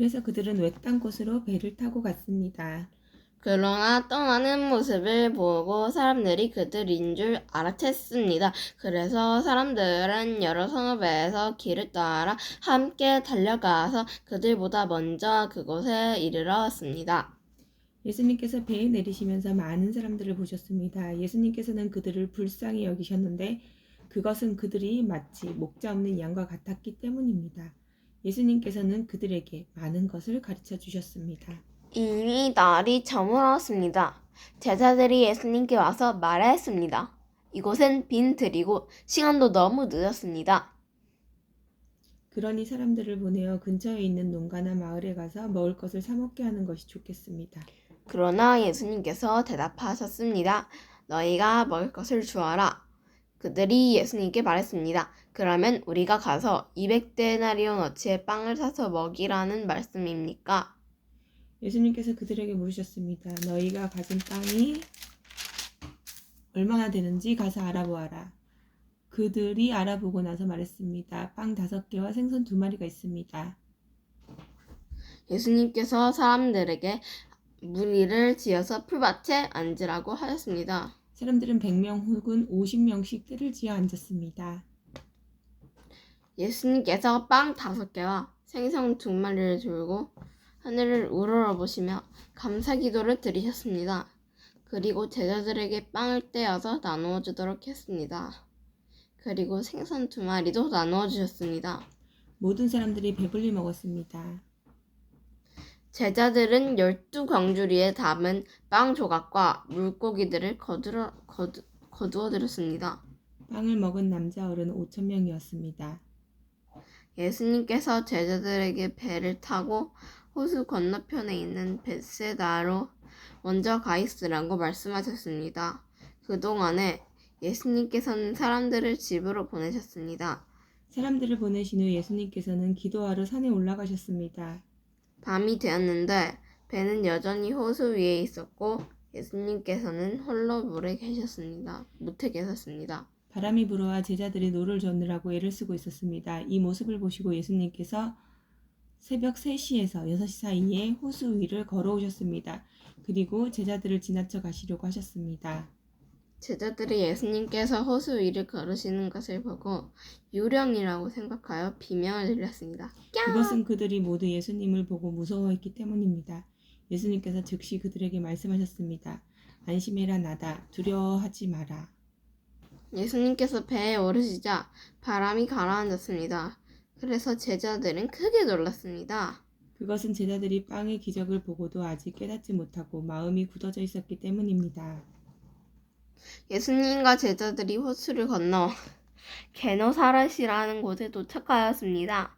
그래서 그들은 외딴 곳으로 배를 타고 갔습니다. 그러나 떠나는 모습을 보고 사람들이 그들인 줄 알아챘습니다. 그래서 사람들은 여러 성읍에서 길을 따라 함께 달려가서 그들보다 먼저 그곳에 이르렀습니다. 예수님께서 배에 내리시면서 많은 사람들을 보셨습니다. 예수님께서는 그들을 불쌍히 여기셨는데 그것은 그들이 마치 목자 없는 양과 같았기 때문입니다. 예수님께서는 그들에게 많은 것을 가르쳐 주셨습니다. 이미 날이 저물었습니다. 제자들이 예수님께 와서 말했습니다. 이곳은 빈들이고 시간도 너무 늦었습니다. 그러니 사람들을 보내어 근처에 있는 농가나 마을에 가서 먹을 것을 사 먹게 하는 것이 좋겠습니다. 그러나 예수님께서 대답하셨습니다. 너희가 먹을 것을 주어라. 그들이 예수님께 말했습니다. 그러면 우리가 가서 200데나리온어치의 빵을 사서 먹이라는 말씀입니까? 예수님께서 그들에게 물으셨습니다. 너희가 가진 빵이 얼마나 되는지 가서 알아보아라. 그들이 알아보고 나서 말했습니다. 빵 다섯 개와 생선 두 마리가 있습니다. 예수님께서 사람들에게 무리를 지어서 풀밭에 앉으라고 하셨습니다. 사람들은 100명 혹은 50명씩 뜰을 지어 앉았습니다. 예수님께서 빵 다섯 개와 생선 두 마리를 들고 하늘을 우러러 보시며 감사 기도를 드리셨습니다. 그리고 제자들에게 빵을 떼어서 나누어 주도록 했습니다. 그리고 생선 두 마리도 나누어 주셨습니다. 모든 사람들이 배불리 먹었습니다. 제자들은 열두 광주리에 담은 빵 조각과 물고기들을 거두어, 거두, 거두어 드렸습니다. 빵을 먹은 남자 어른 5천 명이었습니다. 예수님께서 제자들에게 배를 타고 호수 건너편에 있는 벳세다로 먼저 가 있으라고 말씀하셨습니다. 그동안에 예수님께서는 사람들을 집으로 보내셨습니다. 사람들을 보내신 후 예수님께서는 기도하러 산에 올라가셨습니다. 밤이 되었는데 배는 여전히 호수 위에 있었고 예수님께서는 홀로 물에 계셨습니다. 못해 계셨습니다. 바람이 불어와 제자들이 노를 젓느라고 애를 쓰고 있었습니다. 이 모습을 보시고 예수님께서 새벽 3시에서 6시 사이에 호수 위를 걸어오셨습니다. 그리고 제자들을 지나쳐 가시려고 하셨습니다. 제자들이 예수님께서 호수 위를 걸으시는 것을 보고 유령이라고 생각하여 비명을 들렸습니다. 그것은 그들이 모두 예수님을 보고 무서워했기 때문입니다. 예수님께서 즉시 그들에게 말씀하셨습니다. 안심해라 나다 두려워하지 마라. 예수님께서 배에 오르시자 바람이 가라앉았습니다. 그래서 제자들은 크게 놀랐습니다. 그것은 제자들이 빵의 기적을 보고도 아직 깨닫지 못하고 마음이 굳어져 있었기 때문입니다. 예수님과 제자들이 호수를 건너 게노사렛이라는 곳에 도착하였습니다.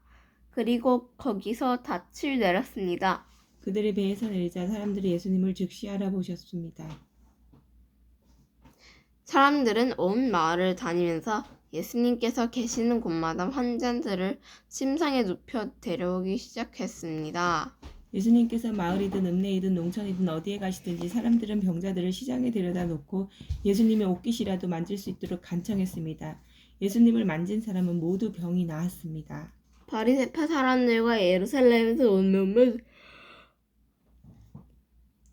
그리고 거기서 닻을 내렸습니다. 그들의 배에서 내리자 사람들이 예수님을 즉시 알아보셨습니다. 사람들은 온 마을을 다니면서 예수님께서 계시는 곳마다 환자들을 침상에 눕혀 데려오기 시작했습니다. 예수님께서 마을이든 읍내이든 농촌이든 어디에 가시든지 사람들은 병자들을 시장에 데려다 놓고 예수님의 옷깃이라도 만질 수 있도록 간청했습니다. 예수님을 만진 사람은 모두 병이 나았습니다. 바리새파 사람들과 예루살렘에서 온 몇몇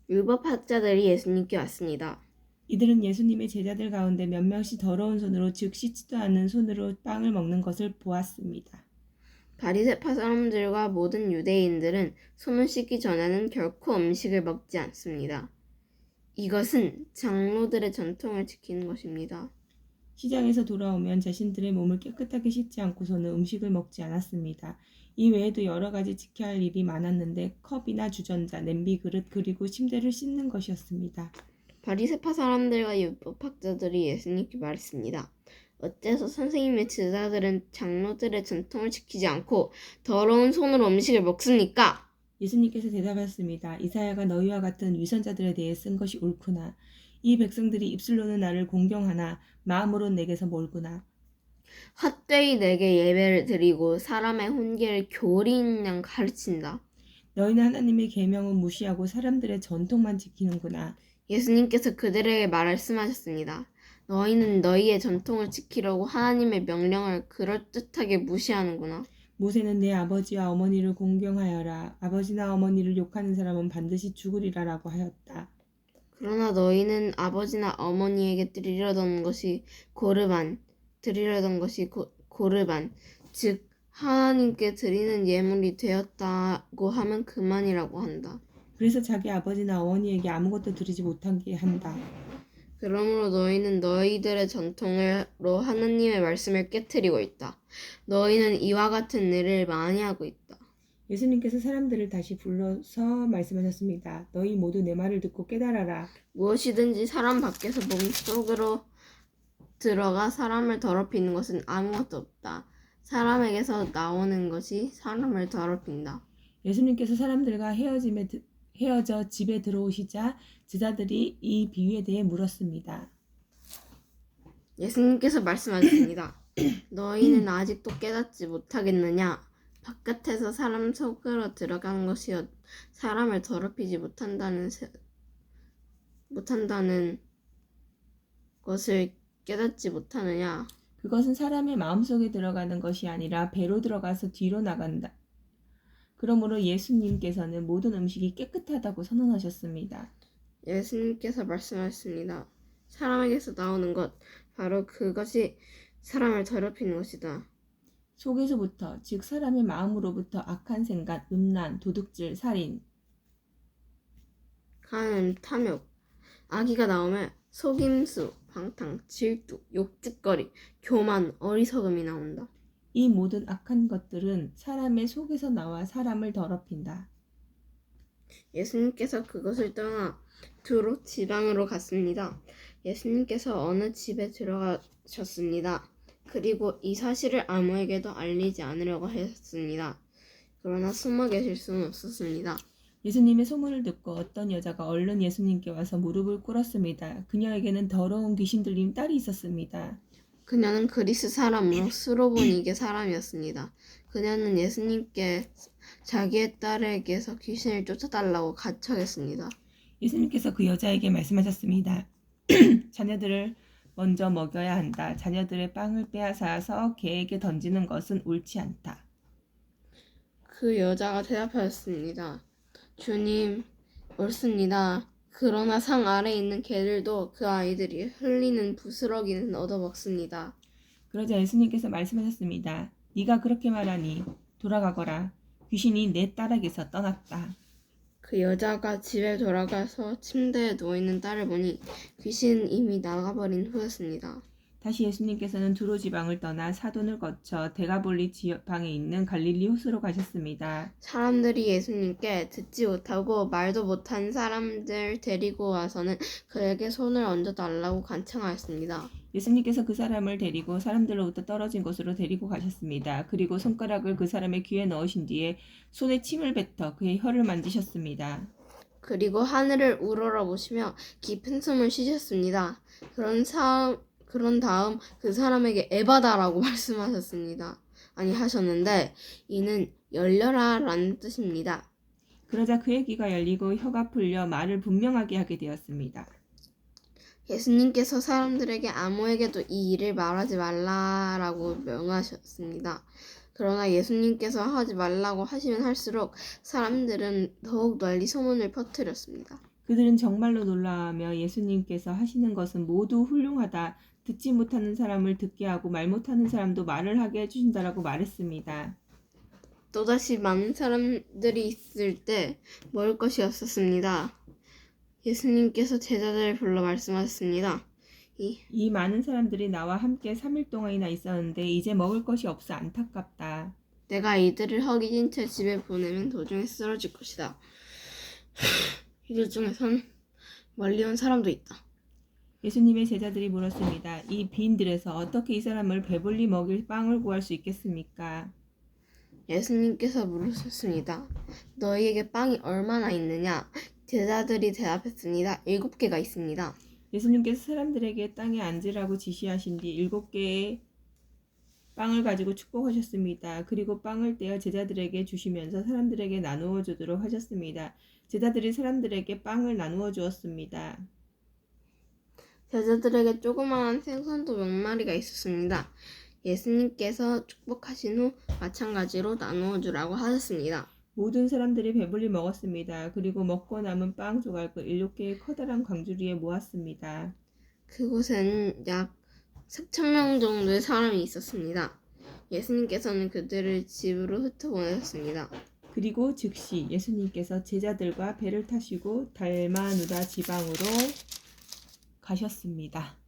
율법학자들이 예수님께 왔습니다. 이들은 예수님의 제자들 가운데 몇 명씩 더러운 손으로 즉 씻지도 않은 손으로 빵을 먹는 것을 보았습니다. 바리새파 사람들과 모든 유대인들은 손을 씻기 전에는 결코 음식을 먹지 않습니다. 이것은 장로들의 전통을 지키는 것입니다. 시장에서 돌아오면 자신들의 몸을 깨끗하게 씻지 않고서는 음식을 먹지 않았습니다. 이 외에도 여러 가지 지켜야 할 일이 많았는데 컵이나 주전자, 냄비 그릇 그리고 침대를 씻는 것이었습니다. 바리새파 사람들과 율법학자들이 예수님께 말했습니다. 어째서 선생님의 제자들은 장로들의 전통을 지키지 않고 더러운 손으로 음식을 먹습니까? 예수님께서 대답하셨습니다. 이사야가 너희와 같은 위선자들에 대해 쓴 것이 옳구나. 이 백성들이 입술로는 나를 공경하나 마음으로는 내게서 멀구나. 헛되이 내게 예배를 드리고 사람의 훈계를 교리인 양 가르친다. 너희는 하나님의 계명은 무시하고 사람들의 전통만 지키는구나. 예수님께서 그들에게 말씀하셨습니다. 너희는 너희의 전통을 지키려고 하나님의 명령을 그럴듯하게 무시하는구나. 모세는 내 아버지와 어머니를 공경하여라. 아버지나 어머니를 욕하는 사람은 반드시 죽으리라라고 하였다. 그러나 너희는 아버지나 어머니에게 드리려던 것이 고르반, 드리려던 것이 고, 고르반, 즉 하나님께 드리는 예물이 되었다고 하면 그만이라고 한다. 그래서 자기 아버지나 어머니에게 아무것도 드리지 못하게 한다. 그러므로 너희는 너희들의 전통으로 하나님의 말씀을 깨뜨리고 있다. 너희는 이와 같은 일을 많이 하고 있다. 예수님께서 사람들을 다시 불러서 말씀하셨습니다. 너희 모두 내 말을 듣고 깨달아라. 무엇이든지 사람 밖에서 몸속으로 들어가 사람을 더럽히는 것은 아무것도 없다. 사람에게서 나오는 것이 사람을 더럽힌다. 예수님께서 사람들과 헤어짐에 드- 헤어져 집에 들어오시자 제자들이 이 비유에 대해 물었습니다. 예수님께서 말씀하셨습니다. 너희는 아직도 깨닫지 못하겠느냐? 바깥에서 사람 속으로 들어간 것이 어- 사람을 더럽히지 못한다는 세- 못한다는 것을 깨닫지 못하느냐? 그것은 사람의 마음속에 들어가는 것이 아니라 배로 들어가서 뒤로 나간다. 그러므로 예수님께서는 모든 음식이 깨끗하다고 선언하셨습니다. 예수님께서 말씀하셨습니다. 사람에게서 나오는 것, 바로 그것이 사람을 더럽히는 것이다. 속에서부터 즉 사람의 마음으로부터 악한 생각, 음란, 도둑질, 살인, 가는 탐욕, 아기가 나오면 속임수, 방탕, 질투, 욕짓거리, 교만, 어리석음이 나온다. 이 모든 악한 것들은 사람의 속에서 나와 사람을 더럽힌다. 예수님께서 그것을 떠나 두로 지방으로 갔습니다. 예수님께서 어느 집에 들어가셨습니다. 그리고 이 사실을 아무에게도 알리지 않으려고 하셨습니다. 그러나 숨어 계실 수는 없었습니다. 예수님의 소문을 듣고 어떤 여자가 얼른 예수님께 와서 무릎을 꿇었습니다. 그녀에게는 더러운 귀신 들린 딸이 있었습니다. 그녀는 그리스 사람으로 스로보니게 사람이었습니다. 그녀는 예수님께 자기의 딸에게서 귀신을 쫓아달라고 가처했습니다. 예수님께서 그 여자에게 말씀하셨습니다. 자녀들을 먼저 먹여야 한다. 자녀들의 빵을 빼앗아서 개에게 던지는 것은 옳지 않다. 그 여자가 대답하였습니다. 주님, 옳습니다. 그러나 상 아래 있는 개들도 그 아이들이 흘리는 부스러기는 얻어먹습니다. 그러자 예수님께서 말씀하셨습니다. 네가 그렇게 말하니 돌아가거라. 귀신이 내 딸에게서 떠났다. 그 여자가 집에 돌아가서 침대에 누워 있는 딸을 보니 귀신은 이미 나가버린 후였습니다. 다시 예수님께서는 두로 지방을 떠나 사돈을 거쳐 데가볼리 지방에 있는 갈릴리 호수로 가셨습니다. 사람들이 예수님께 듣지 못하고 말도 못한 사람들 데리고 와서는 그에게 손을 얹어 달라고 간청하였습니다. 예수님께서 그 사람을 데리고 사람들로부터 떨어진 곳으로 데리고 가셨습니다. 그리고 손가락을 그 사람의 귀에 넣으신 뒤에 손에 침을 뱉어 그의 혀를 만지셨습니다. 그리고 하늘을 우러러 보시며 깊은 숨을 쉬셨습니다. 그런 사 그런 다음 그 사람에게 에바다라고 말씀하셨습니다. 아니 하셨는데 이는 열려라라는 뜻입니다. 그러자 그의 귀가 열리고 혀가 풀려 말을 분명하게 하게 되었습니다. 예수님께서 사람들에게 아무에게도 이 일을 말하지 말라라고 명하셨습니다. 그러나 예수님께서 하지 말라고 하시면 할수록 사람들은 더욱 널리 소문을 퍼뜨렸습니다. 그들은 정말로 놀라하며 예수님께서 하시는 것은 모두 훌륭하다. 듣지 못하는 사람을 듣게 하고 말 못하는 사람도 말을 하게 해주신다라고 말했습니다. 또다시 많은 사람들이 있을 때 먹을 것이 없었습니다. 예수님께서 제자들을 불러 말씀하셨습니다. 이 이 많은 사람들이 나와 함께 3일 동안이나 있었는데 이제 먹을 것이 없어 안타깝다. 내가 이들을 허기진 채 집에 보내면 도중에 쓰러질 것이다. 이들 중에선 멀리 온 사람도 있다. 예수님의 제자들이 물었습니다. 이 빈들에서 어떻게 이 사람을 배불리 먹일 빵을 구할 수 있겠습니까? 예수님께서 물으셨습니다. 너희에게 빵이 얼마나 있느냐? 제자들이 대답했습니다. 일곱 개가 있습니다. 예수님께서 사람들에게 땅에 앉으라고 지시하신 뒤 일곱 개의 빵을 가지고 축복하셨습니다. 그리고 빵을 떼어 제자들에게 주시면서 사람들에게 나누어 주도록 하셨습니다. 제자들이 사람들에게 빵을 나누어 주었습니다. 제자들에게 조그마한 생선도 몇 마리가 있었습니다. 예수님께서 축복하신 후 마찬가지로 나누어 주라고 하셨습니다. 모든 사람들이 배불리 먹었습니다. 그리고 먹고 남은 빵 조각을 일곱 개의 커다란 광주리에 모았습니다. 그곳에는 약 4천 명 정도의 사람이 있었습니다. 예수님께서는 그들을 집으로 흩어보내셨습니다. 그리고 즉시 예수님께서 제자들과 배를 타시고 달마누다 지방으로 가셨습니다.